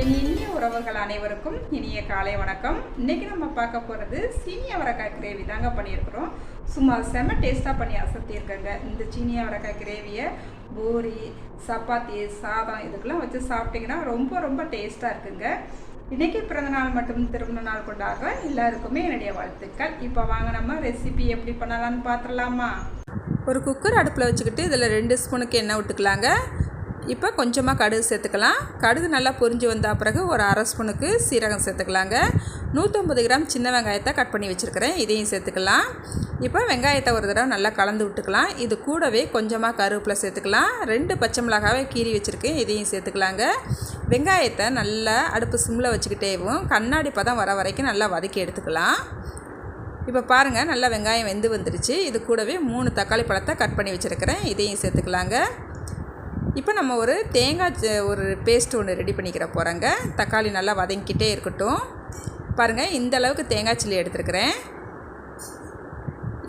என் இனிய உறவுகள் அனைவருக்கும் இனிய காலை வணக்கம். இன்னைக்கு நம்ம பார்க்க போகிறது சீனி அவரைக்காய் கிரேவி தாங்க பண்ணியிருக்கிறோம். சும்மா செம்ம டேஸ்ட்டாக பண்ணி அசத்தியிருக்கேங்க. இந்த சீனி அவரைக்காய் கிரேவியை பூரி சப்பாத்தி சாதம் இதுக்கெல்லாம் வச்சு சாப்பிட்டிங்கன்னா ரொம்ப ரொம்ப டேஸ்ட்டாக இருக்குங்க. இன்னைக்கு பிறந்தநாள் மட்டும் மற்றும் திருமண நாள் கொண்டாடுற எல்லாருக்குமே என்னுடைய வாழ்த்துக்கள். இப்போ வாங்க நம்ம ரெசிபி எப்படி பண்ணலாம்னு பார்த்துடலாமா ஒரு குக்கர் அடுப்பில் வச்சுக்கிட்டு இதில் ரெண்டு ஸ்பூனுக்கு எண்ணெய் விட்டுக்கலாங்க இப்போ கொஞ்சமாக கடுகு சேர்த்துக்கலாம். கடுகு நல்லா பொரிஞ்சு வந்த பிறகு ஒரு அரை ஸ்பூனுக்கு சீரகம் சேர்த்துக்கலாங்க. நூற்றம்பது கிராம் சின்ன வெங்காயத்தை கட் பண்ணி வச்சுருக்கிறேன். இதையும் சேர்த்துக்கலாம். இப்போ வெங்காயத்தை ஒரு தடவை நல்லா கலந்து விட்டுக்கலாம். இது கூடவே கொஞ்சமாக கருவேப்பிலை சேர்த்துக்கலாம். ரெண்டு பச்சை மிளகாவை கீறி வச்சுருக்கேன். இதையும் சேர்த்துக்கலாங்க. வெங்காயத்தை நல்லா அடுப்பு சிம்மில் வச்சுக்கிட்டேவும் கண்ணாடி பதம் வர வரைக்கும் நல்லா வதக்கி எடுத்துக்கலாம். இப்போ பாருங்கள் நல்லா வெங்காயம் வெந்து வந்துருச்சு. இது கூடவே மூணு தக்காளி பழத்தை கட் பண்ணி வச்சுருக்கிறேன். இதையும் சேர்த்துக்கலாங்க. இப்போ நம்ம ஒரு தேங்காய் ஒரு பேஸ்ட் ஒன்று ரெடி பண்ணிக்கிற போகிறோங்க தக்காளி நல்லா வதங்கிக்கிட்டே இருக்கட்டும். பாருங்கள் இந்த அளவுக்கு தேங்காய் சில்லி எடுத்துருக்கிறேன்.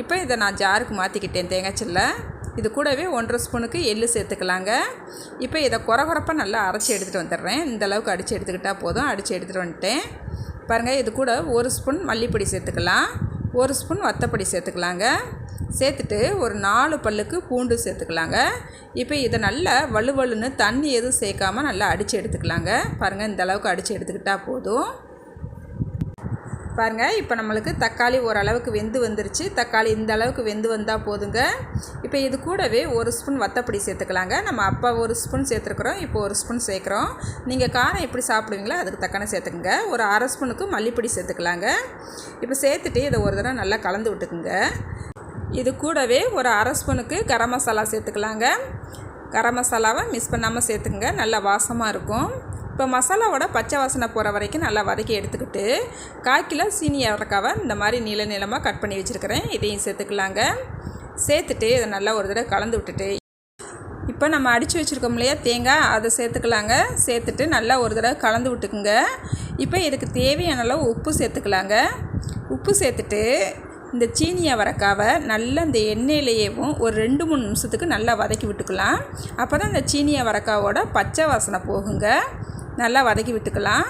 இப்போ இதை நான் ஜாருக்கு மாற்றிக்கிட்டேன் தேங்காய் சில்லை. இது கூடவே ஒன்றரை ஸ்பூனுக்கு எள்ளு சேர்த்துக்கலாங்க. இப்போ இதை குறை குறைப்பாக நல்லா அரைச்சி எடுத்துகிட்டு வந்துடுறேன். இந்த அளவுக்கு அடித்து எடுத்துக்கிட்டால் போதும். அடித்து எடுத்துகிட்டு வந்துட்டேன். பாருங்கள் இது கூட ஒரு ஸ்பூன் மல்லிப்பொடி சேர்த்துக்கலாம். ஒரு ஸ்பூன் வத்தப்பொடி சேர்த்துக்கலாங்க. சேர்த்துட்டு ஒரு நாலு பல்லுக்கு பூண்டு சேர்த்துக்கலாங்க. இப்போ இதை நல்லா வலுவலுன்னு தண்ணி எதுவும் சேர்க்காமல் நல்லா அடித்து எடுத்துக்கலாங்க. பாருங்கள் இந்த அளவுக்கு அடித்து எடுத்துக்கிட்டால் போதும். பாருங்கள் இப்போ நம்மளுக்கு தக்காளி ஓரளவுக்கு வெந்து வந்துருச்சு. தக்காளி இந்த அளவுக்கு வெந்து வந்தால் போதுங்க. இப்போ இது கூடவே ஒரு ஸ்பூன் வத்தப்பொடி சேர்த்துக்கலாங்க. நம்ம அப்போ ஒரு ஸ்பூன் சேர்த்துருக்குறோம் இப்போ ஒரு ஸ்பூன் சேர்க்குறோம். நீங்கள் காரம் எப்படி சாப்பிடுவீங்களோ அதுக்கு தக்கன சேர்த்துக்குங்க. ஒரு அரை ஸ்பூனுக்கு மல்லிப்பொடி சேர்த்துக்கலாங்க. இப்போ சேர்த்துட்டு இதை ஒரு தடவை நல்லா கலந்து விட்டுக்குங்க. இது கூடவே ஒரு அரை ஸ்பூனுக்கு கரம் மசாலா சேர்த்துக்கலாங்க. கரம் மசாலாவை மிஸ் பண்ணாமல் சேர்த்துக்குங்க. நல்லா வாசமாக இருக்கும். இப்போ மசாலாவோட பச்சை வாசனை போகிற வரைக்கும் நல்லா வதக்கி எடுத்துக்கிட்டு கால் கிலோ சீனி அவரைக்காவை இந்த மாதிரி நீள நீளமாக கட் பண்ணி வச்சுருக்கிறேன். இதையும் சேர்த்துக்கலாங்க. சேர்த்துட்டு இதை நல்லா ஒரு தடவை கலந்து விட்டுட்டு இப்போ நம்ம அடித்து வச்சுருக்கோம் இல்லையா தேங்காய் அதை சேர்த்துக்கலாங்க. சேர்த்துட்டு நல்லா ஒரு தடவை கலந்து விட்டுக்குங்க. இப்போ இதுக்கு தேவையான அளவு உப்பு சேர்த்துக்கலாங்க. உப்பு சேர்த்துட்டு இந்த சீனி அவரைக்காவை நல்லா இந்த எண்ணெயிலேயேவும் ஒரு ரெண்டு மூணு நிமிஷத்துக்கு நல்லா வதக்கி விட்டுக்கலாம். அப்போ தான் இந்த சீனி அவரைக்காவோட பச்சை வாசனை போகுங்க. நல்லா வதக்கி விட்டுக்கலாம்.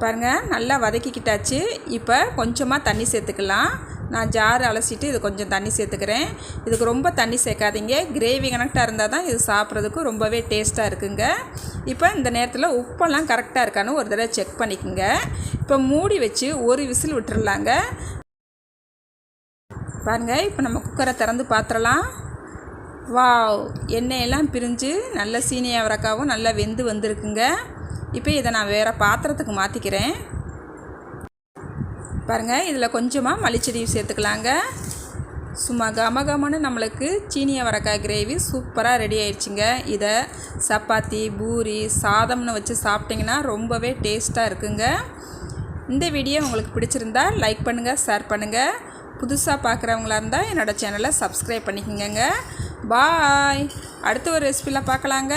பாருங்கள் நல்லா வதக்கிக்கிட்டாச்சு. இப்போ கொஞ்சமாக தண்ணி சேர்த்துக்கலாம். நான் ஜார் அலசிட்டு இது கொஞ்சம் தண்ணி சேர்த்துக்கிறேன். இதுக்கு ரொம்ப தண்ணி சேர்க்காதீங்க. கிரேவி கனெக்டாக இருந்தால் தான் இது சாப்பிட்றதுக்கு ரொம்பவே டேஸ்ட்டாக இருக்குங்க. இப்போ இந்த நேரத்தில் உப்பெல்லாம் கரெக்டாக இருக்கான்னு ஒரு தடவை செக் பண்ணிக்கோங்க. இப்போ மூடி வச்சு ஒரு விசில் விட்டுறலாங்க. பாருங்கள் இப்போ நம்ம குக்கரை திறந்து பார்த்துடலாம் வாவ் எண்ணெயெல்லாம் பிரிஞ்சு நல்ல சீனி அவரக்காவும் நல்லா வெந்து வந்திருக்குங்க. இப்போ இதை நான் வேறு பாத்திரத்துக்கு மாற்றிக்கிறேன் பாருங்கள் இதில் கொஞ்சமாக மல்லிச்செடியும் சேர்த்துக்கலாங்க. சும்மா கம கமன்னு நம்மளுக்கு சீனி அவரக்காய் கிரேவி சூப்பராக ரெடி ஆயிடுச்சுங்க. இதை சப்பாத்தி பூரி சாதம்னு வச்சு சாப்பிட்டிங்கன்னா ரொம்பவே டேஸ்ட்டாக இருக்குங்க. இந்த வீடியோ உங்களுக்கு பிடிச்சிருந்தா லைக் பண்ணுங்கள் ஷேர் பண்ணுங்கள் புதுசாக பார்க்குறவங்களா இருந்தால் என்னோடய சேனலை சப்ஸ்கிரைப் பண்ணிக்கோங்க பாய் அடுத்த ஒரு ரெசிபியில் பார்க்கலாங்க.